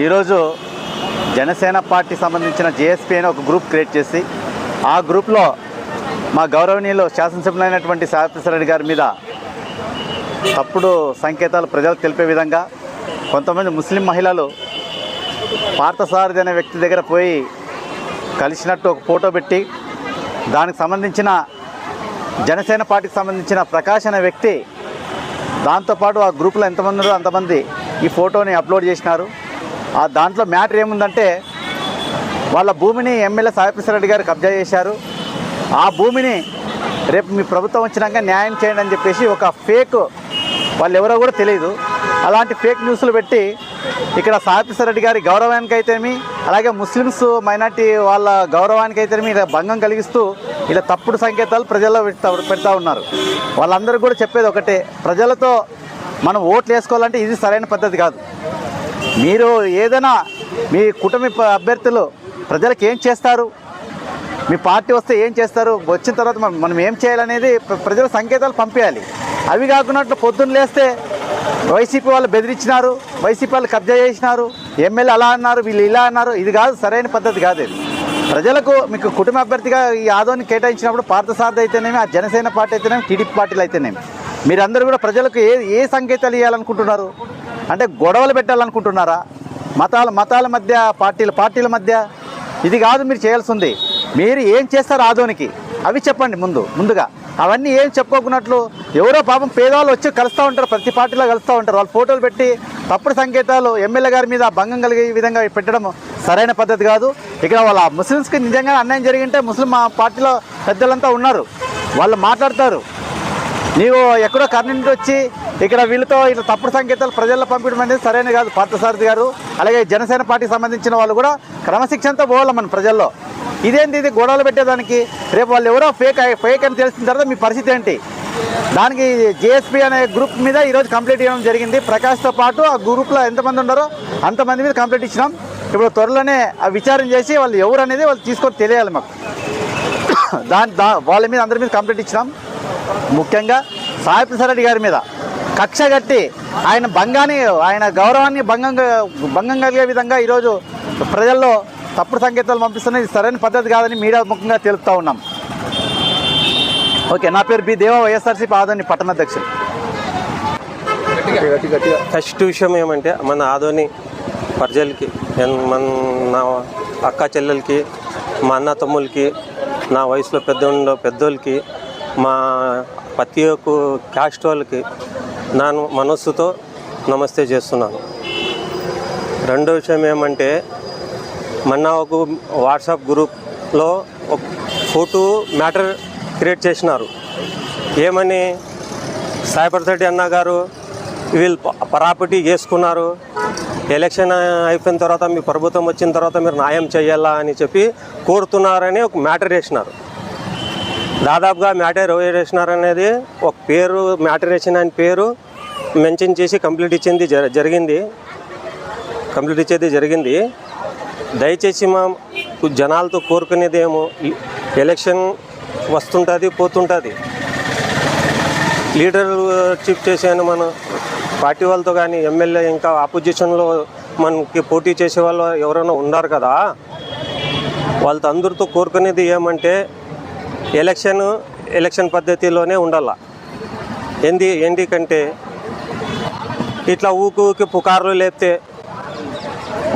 ఈరోజు జనసేన పార్టీ సంబంధించిన జేఎస్పీ అని ఒక గ్రూప్ క్రియేట్ చేసి ఆ గ్రూప్లో మా గౌరవనీయులు శాసనసభ్యులైనటువంటి సాయప్రసాద్ రెడ్డి గారి మీద తప్పుడు సంకేతాలు ప్రజలకు తెలిపే విధంగా కొంతమంది ముస్లిం మహిళలు పార్థసారథి అనే వ్యక్తి దగ్గర పోయి కలిసినట్టు ఒక ఫోటో పెట్టి దానికి సంబంధించిన జనసేన పార్టీకి సంబంధించిన ప్రకాష్ అనే వ్యక్తి దాంతోపాటు ఆ గ్రూప్లో ఎంతమంది అంతమంది ఈ ఫోటోని అప్లోడ్ చేసినారు. ఆ దాంట్లో మ్యాటర్ ఏముందంటే వాళ్ళ భూమిని ఎమ్మెల్యే సాయిప్రసాద్ రెడ్డి గారు కబ్జా చేశారు. ఆ భూమిని రేపు మీ ప్రభుత్వం వచ్చినాక న్యాయం చేయండి అని చెప్పేసి ఒక ఫేక్ వాళ్ళు ఎవరో కూడా తెలియదు అలాంటి ఫేక్ న్యూస్లు పెట్టి ఇక్కడ సాయిప్రసాద్ రెడ్డి గారి గౌరవానికి అలాగే ముస్లిమ్స్ మైనార్టీ వాళ్ళ గౌరవానికి ఇలా భంగం కలిగిస్తూ ఇలా తప్పుడు సంకేతాలు ప్రజల్లో పెడతా పెడతా ఉన్నారు. వాళ్ళందరూ కూడా చెప్పేది ఒకటే ప్రజలతో మనం ఓట్లు వేసుకోవాలంటే ఇది సరైన పద్ధతి కాదు. మీరు ఏదైనా మీ కుటుంబ అభ్యర్థులు ప్రజలకు ఏం చేస్తారు? మీ పార్టీ వస్తే ఏం చేస్తారు? వచ్చిన తర్వాత మనం ఏం చేయాలనేది ప్ర- ప్రజల సంకేతాలు పంపించాలి అవి కాకున్నట్లు పొద్దున్న లేస్తే వైసీపీ వాళ్ళు బెదిరించినారు వైసీపీ వాళ్ళు కబ్జా చేసినారు ఎమ్మెల్యే అలా అన్నారు వీళ్ళు ఇలా అన్నారు ఇది కాదు సరైన పద్ధతి కాదు ఇది. ప్రజలకు మీకు కుటుంబ అభ్యర్థిగా ఈ ఆదోని కేటాయించినప్పుడు పార్థసారథి అయితేనేమి ఆ జనసేన పార్టీ అయితేనేమి టీడీపీ పార్టీలు అయితేనేమి. మీరందరూ కూడా ప్రజలకు ఏ ఏ సంకేతాలు ఇవ్వాలనుకుంటున్నారు? అంటే గొడవలు పెట్టాలనుకుంటున్నారా? మతాల మతాల మధ్య పార్టీల పార్టీల మధ్య? ఇది కాదు మీరు చేయాల్సింది. మీరు ఏం చేస్తారు ఆదోనికి? అవి చెప్పండి ముందు ముందుగా. అవన్నీ ఏం చెప్పుకోకున్నట్లు ఎవరో పాపం పేదవాళ్ళు వచ్చి కలుస్తూ ఉంటారు ప్రతి పార్టీలో కలుస్తూ ఉంటారు. వాళ్ళు ఫోటోలు పెట్టి తప్పుడు సంకేతాలు ఎమ్మెల్యే గారి మీద భంగం కలిగే విధంగా పెట్టడం సరైన పద్ధతి కాదు. ఇక్కడ వాళ్ళ ముస్లిమ్స్కి నిజంగా అన్యాయం జరిగింటే ముస్లిం పార్టీలో పెద్దలంతా ఉన్నారు. వాళ్ళు మాట్లాడతారు. నీవు ఎక్కడో కర్ణి నుండి వచ్చి ఇక్కడ వీళ్ళతో ఇట్లా తప్పుడు సంకేతాలు ప్రజల్లో పంపించడం అనేది సరైన కాదు పార్థసారథి గారు. అలాగే జనసేన పార్టీకి సంబంధించిన వాళ్ళు కూడా క్రమశిక్షణతో పోవాలి మన ప్రజల్లో. ఇదేంటి ఇది? గొడవలు పెట్టేదానికి రేపు వాళ్ళు ఎవరో ఫేక్ ఫేక్ అని తెలిసిన తర్వాత మీ పరిస్థితి ఏంటి? దానికి జేఎస్పీ అనే గ్రూప్ మీద ఈరోజు కంప్లీట్ ఇవ్వడం జరిగింది. ప్రకాష్తో పాటు ఆ గ్రూప్లో ఎంతమంది ఉన్నారో అంతమంది మీద కంప్లీట్ ఇచ్చినాం. ఇప్పుడు త్వరలోనే ఆ విచారం చేసి వాళ్ళు ఎవరు అనేది వాళ్ళు తీసుకొని తెలియాలి మాకు. దాని దా వాళ్ళ మీద అందరి మీద కంప్లీట్ ఇచ్చినాం. ముఖ్యంగా సాయి ప్రసాద్ గారి మీద కక్ష కట్టి ఆయన భంగాన్ని ఆయన గౌరవాన్ని భంగం భంగం కలిగే విధంగా ఈరోజు ప్రజల్లో తప్పుడు సంకేతాలు పంపిస్తున్నది సరైన పద్ధతి కాదని మీడియా ముఖంగా తెలుపుతా ఉన్నాం. ఓకే నా పేరు బి దేవ వైఎస్ఆర్సీపీ ఆదోని పట్టణాధ్యక్షులు ఫస్ట్ విషయం ఏమంటే మన ఆదోని ప్రజలకి మన నా అక్క చెల్లెలకి మా అన్న తమ్ములకి నా వయసులో పెద్ద పెద్దోళ్ళకి మా ప్రతి ఒక్క క్యాస్ట్ వాళ్ళకి నేను మనస్సుతో నమస్తే చేస్తున్నాను. రెండో విషయం ఏమంటే మొన్న ఒక వాట్సాప్ గ్రూప్లో ఒక ఫోటో మ్యాటర్ క్రియేట్ చేసినారు. ఏమని? సాయిప్రసాద్ అన్న గారు వీళ్ళు ప్రాపర్టీ చేసుకున్నారు. ఎలక్షన్ అయిపోయిన తర్వాత మీ ప్రభుత్వం వచ్చిన తర్వాత మీరు న్యాయం చేయాలా అని చెప్పి కోరుతున్నారని ఒక మ్యాటర్ వేసినారు దాదాపుగా మ్యాటర్ ఎవరు వేసినారు అనేది ఒక పేరు మ్యాటర్ వేసిన ఆయన పేరు మెన్షన్ చేసి కంప్లీట్ ఇచ్చింది జరిగింది. కంప్లీట్ ఇచ్చేది జరిగింది. దయచేసి మా జనాలతో కోరుకునేది ఏమో ఎలక్షన్ వస్తుంటుంది పోతుంటుంది. లీడర్లు చీఫ్ చేసాను మనం పార్టీ వాళ్ళతో కానీ ఎమ్మెల్యే ఇంకా ఆపోజిషన్లో మనకి పోటీ చేసే వాళ్ళు ఎవరైనా ఉన్నారు కదా వాళ్ళతో అందరితో కోరుకునేది ఏమంటే ఎలక్షన్ ఎలక్షన్ పద్ధతిలోనే ఉండాల. ఏంది ఏంటి కంటే ఇట్లా ఊకి ఊకి పుకార్లు లేపితే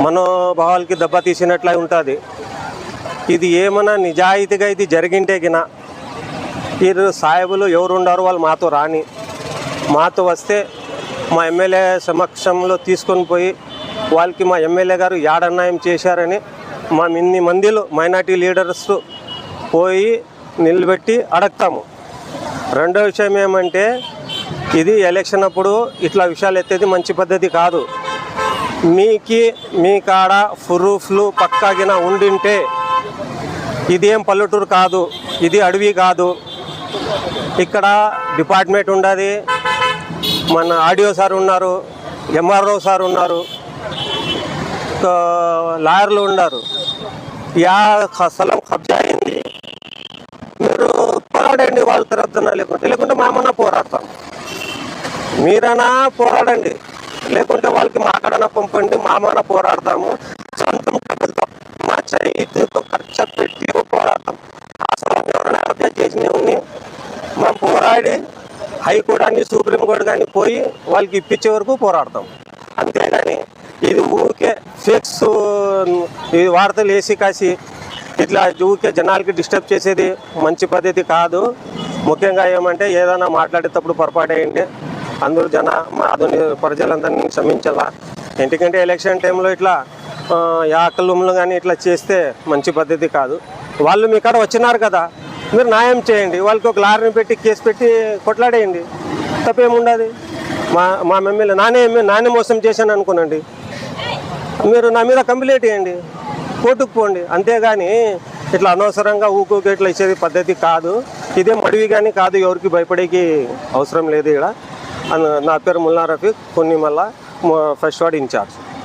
మనోభావాలకి దెబ్బ తీసినట్లే ఉంటుంది. ఇది ఏమన్నా నిజాయితీగా ఇది జరిగింటే గిన వీరు సాహెబులు ఎవరుండారు వాళ్ళు మాతో రాని మాతో వస్తే మా ఎమ్మెల్యే సమక్షంలో తీసుకొని పోయి వాళ్ళకి మా ఎమ్మెల్యే గారు యాడన్యాయం చేశారని మా ఇన్ని మందిలో మైనార్టీ లీడర్స్ పోయి నిలబెట్టి అడగతాము రెండో విషయం ఏమంటే ఇది ఎలక్షన్ అప్పుడు ఇట్లా విషయాలు ఎత్తేది మంచి పద్ధతి కాదు. మీకి మీ కాడ ప్రూఫ్లు పక్కాగిన ఉండింటే ఇదేం పల్లెటూరు కాదు ఇది అడవి కాదు. ఇక్కడ డిపార్ట్మెంట్ ఉండదు. మన ఆడియో సార్ ఉన్నారు ఎంఆర్ఓ సార్ ఉన్నారు లాయర్లు ఉన్నారు. యా స్థలం కబ్జా అయింది. మీరు పోరాడండి వాళ్ళ తరఫున లేకుంటే లేకుంటే మామన్నా పోరాడతాం. మీరన్నా పోరాడండి. లేకుంటే వాళ్ళకి మాకడన పంపండి మామన్నా పోరాడతాము. సొంతం డబ్బులతో మా చేతితో ఖర్చు పెట్టి పోరాడతాం. అసలు ఎవరైనా అర్థం చేసినవి మనం పోరాడి హైకోర్టు కానీ సుప్రీంకోర్టు కానీ పోయి వాళ్ళకి ఇప్పించే వరకు పోరాడతాం. అంతేగాని ఇది ఊరికే ఫేక్స్ ఈ వార్తలు వేసి కాసి ఇట్లా ఊరికే జనాలకి డిస్టర్బ్ చేసేది మంచి పద్ధతి కాదు. ముఖ్యంగా ఏమంటే ఏదైనా మాట్లాడేటప్పుడు పొరపాటు అందరూ జన అదని ప్రజలందరినీ క్షమించాలా? ఎందుకంటే ఎలక్షన్ టైంలో ఇట్లా ఆ, యాకలుములు కానీ ఇట్లా చేస్తే మంచి పద్ధతి కాదు. వాళ్ళు మీ కాడ వచ్చినారు కదా మీరు న్యాయం చేయండి. వాళ్ళకి ఒక లారీని పెట్టి కేసు పెట్టి కొట్లాడేయండి. తప్పేముండదు. మా మా ఎమ్మెల్యే నానే నానే మోసం చేశాను అనుకోనండి. మీరు నా మీద కంప్లైంట్ చేయండి కోర్టుకు పోండి. అంతేగాని ఇట్లా అనవసరంగా ఊకూకి ఇట్లా ఇచ్చేది పద్ధతి కాదు. ఇదే మడివి కానీ కాదు ఎవరికి భయపడేకి అవసరం లేదు ఇక్కడ. అన్న- నా పేరు ముల్లా రఫీక్ కొన్ని మళ్ళా ఫస్ట్ వార్డ్ ఇన్ఛార్జ్.